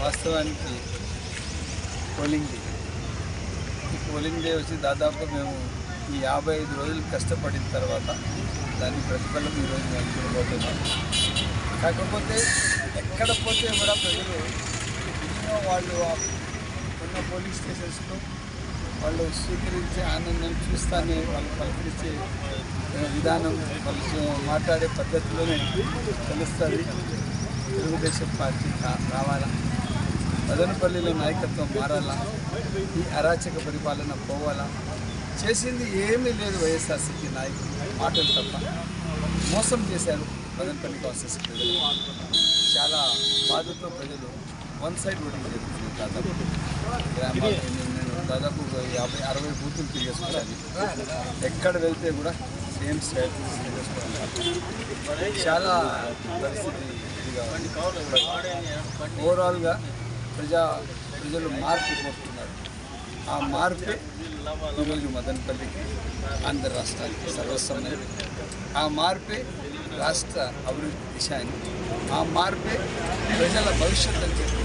వాస్తవానికి polling day. ఈ polling day వచ్చి దాదాపు మేము ఈ యాభై ఐదు రోజులు కష్టపడిన తర్వాత దాని ప్రతిఫలం ఈరోజు మేము చూడబోతున్నాం. కాకపోతే ఎక్కడ పోతే కూడా ప్రజలు ఎన్నో వాళ్ళు ఉన్న పోలీస్ స్టేషన్స్లో వాళ్ళు స్వీకరించే ఆనందం చూస్తానే వాళ్ళు పలకరించే విధానం వాళ్ళు మాట్లాడే పద్ధతిలోనే తెలుస్తుంది. తెలుగుదేశం పార్టీ రావాలా? మదనపల్లిలో నాయకత్వం మారాలా? ఈ అరాచక పరిపాలన పోవాలా? చేసింది ఏమీ లేదు వైఎస్ఆర్సీపీ నాయకులు. మాటలు తప్ప. మోసం చేశారు మదనపల్లి కాన్సెస్ ప్రజలు. చాలా బాధతో ప్రజలు వన్ సైడ్ ఓటింగ్ జరుగుతుంది దాదాపు. గ్రామాలు దాదాపు యాభై అరవై బూతులు తిరిగేసుకున్నాను ఎక్కడ వెళ్తే కూడా సేమ్ స్టైల్ చాలా పరిస్థితి ఇదిగా ఉంది. ఓవరాల్గా ప్రజా ప్రజలు మార్పు కోరుతున్నారు ఆ మార్పే ఈరోజు మదనపల్లికి ఆంధ్ర రాష్ట్రానికి సర్వస్వమైన ఆ మార్పే రాష్ట్ర అభివృద్ధి దిశ అని ఆ మార్పే ప్రజల భవిష్యత్తు అని చెప్పి